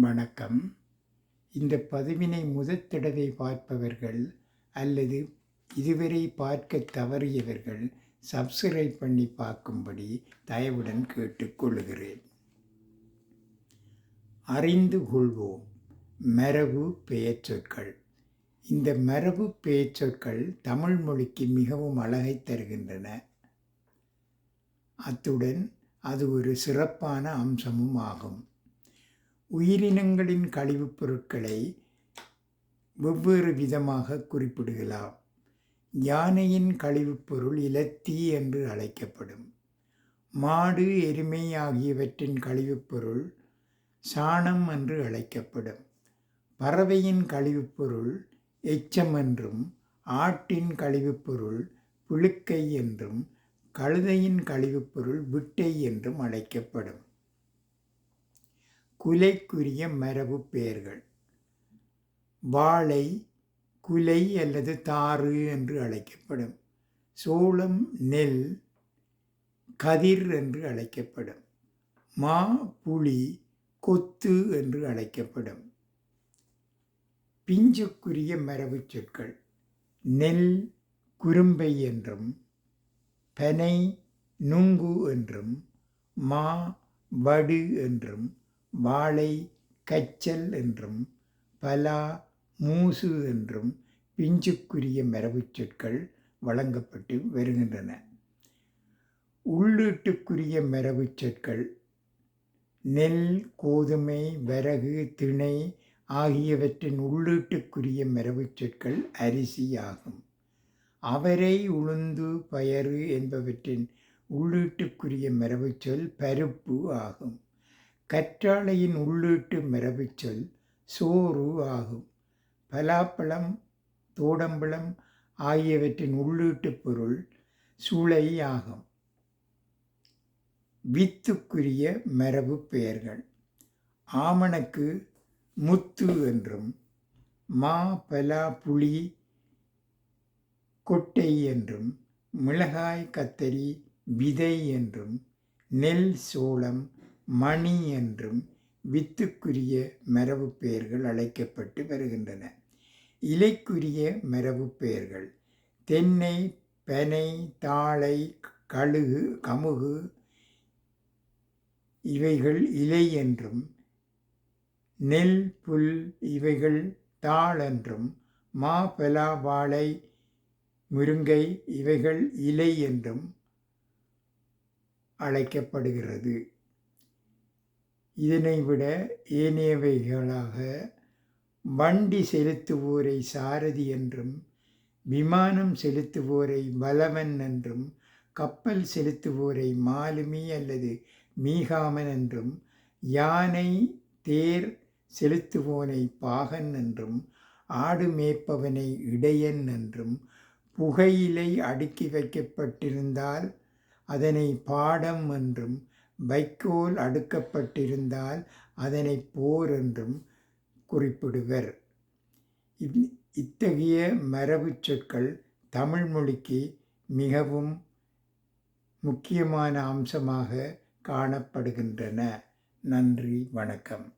வணக்கம். இந்த பதிவினை முதற் தடவை பார்ப்பவர்கள் அல்லது இதுவரை பார்க்க தவறியவர்கள் சப்ஸ்கிரைப் பண்ணி பார்க்கும்படி தயவுடன் கேட்டுக்கொள்கிறேன். அறிந்து கொள்வோம். மரபு பெயர்ச்சொற்கள். இந்த மரபு பெயர்ச்சொற்கள் தமிழ் மொழிக்கு மிகவும் அழகை தருகின்றன. அத்துடன் அது ஒரு சிறப்பான அம்சமும் ஆகும். உயிரினங்களின் கழிவுப் பொருட்களை வெவ்வேறு விதமாக குறிப்பிடுகலாம் யானையின் கழிவுப் பொருள் இலத்தி என்று அழைக்கப்படும். மாடு எருமை ஆகியவற்றின் கழிவுப் பொருள் சாணம் என்று அழைக்கப்படும். பறவையின் கழிவுப் பொருள் எச்சம் என்றும் ஆட்டின் கழிவுப் பொருள் புழுக்கை என்றும் கழுதையின் கழிவுப் பொருள் விட்டை என்றும் அழைக்கப்படும். குலைக்குரிய மரபு பெயர்கள். வாழை குலை அல்லது தாறு என்று அழைக்கப்படும். சோளம் நெல் கதிர் என்று அழைக்கப்படும். மா புளி கொத்து என்று அழைக்கப்படும். பிஞ்சுக்குரிய மரபு சொற்கள். நெல் குறும்பை என்றும் பனை நுங்கு என்றும் மா வடு என்றும் வாழை கச்சல் என்றும் பலா மூசு என்றும் பிஞ்சுக்குரிய மரபுச் சொற்கள் வழங்கப்பட்டு வருகின்றன. உள்ளீட்டுக்குரிய மரபுச் சொற்கள் நெல் கோதுமை வரகு திணை ஆகியவற்றின் உள்ளீட்டுக்குரிய மரபுச் சொற்கள் அரிசி ஆகும் அவரை உளுந்து பயறு என்பவற்றின் உள்ளீட்டுக்குரிய மரபுச் சொல் பருப்பு ஆகும். கற்றாழையின் உள்ளீட்டு மரபுச்சொல் சோறு ஆகும். பலாப்பழம் தோடம்பழம் ஆகியவற்றின் உள்ளீட்டு பொருள் சுளை ஆகும். வித்துக்குரிய மரபு பெயர்கள். ஆமணக்கு முத்து என்றும் மா பலா புளி கொட்டை என்றும் மிளகாய் கத்தரி விதை என்றும் நெல் சோளம் மணி என்றும் வித்துக்குரிய மரபு பெயர்கள் அழைக்கப்பட்டு வருகின்றன. இலைக்குரிய மரபு பெயர்கள் தென்னை பனை தாளை கழுகு கமுகு இவைகள் இலை என்றும் நெல் புல் இவைகள் தாள் என்றும் மா பலா வாழை முருங்கை இவைகள் இலை என்றும் அழைக்கப்படுகிறது. இதனை விட ஏனையவைகளாக வண்டி செலுத்துவோரை சாரதி என்றும் விமானம் செலுத்துவோரை பலவன் என்றும் கப்பல் செலுத்துவோரை மாலுமி அல்லது மீகாமன் என்றும் யானை தேர் செலுத்துவோனை பாகன் என்றும் ஆடு மேய்ப்பவனை இடையன் என்றும் புகையிலை அடுக்கி வைக்கப்பட்டிருந்தால் அதனை பாடம் என்றும் வைக்கோல் அடுக்கப்பட்டிருந்தால் அதனை போர் என்றும் குறிப்பிடுவர். இத்தகைய மரபு சொற்கள் தமிழ் மொழிக்கு மிகவும் முக்கியமான அம்சமாக காணப்படுகின்றன. நன்றி வணக்கம்.